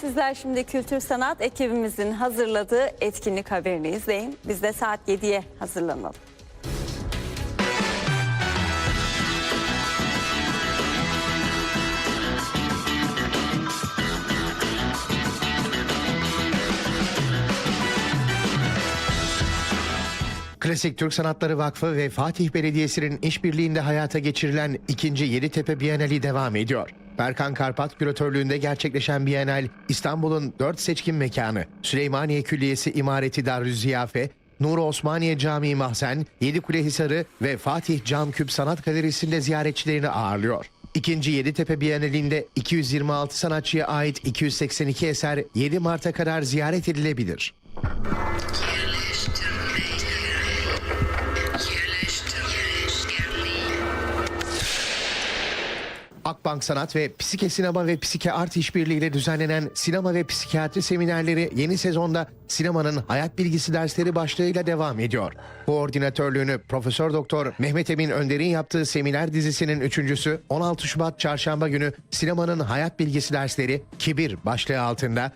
Sizler şimdi Kültür Sanat ekibimizin hazırladığı etkinlik haberini izleyin. Biz de saat 7'ye hazırlanalım. Klasik Türk Sanatları Vakfı ve Fatih Belediyesi'nin işbirliğinde hayata geçirilen ikinci Yeditepe Bienali devam ediyor. Berkan Karpat küratörlüğünde gerçekleşen Bienal, İstanbul'un dört seçkin mekanı, Süleymaniye Külliyesi İmareti Darüziyafe, Nur Osmaniye Camii Mahzen, Yedikule Hisarı ve Fatih Cam Küp Sanat Galerisi'nde ziyaretçilerini ağırlıyor. İkinci Yeditepe Bienalinde 226 sanatçıya ait 282 eser 7 Mart'a kadar ziyaret edilebilir. Akbank Sanat ve Psike Sinema ve Psike Art işbirliğiyle düzenlenen sinema ve psikiyatri seminerleri yeni sezonda sinemanın hayat bilgisi dersleri başlığıyla devam ediyor. Koordinatörlüğünü Profesör Doktor Mehmet Emin Önder'in yaptığı seminer dizisinin üçüncüsü 16 Şubat Çarşamba günü sinemanın hayat bilgisi dersleri Kibir başlığı altında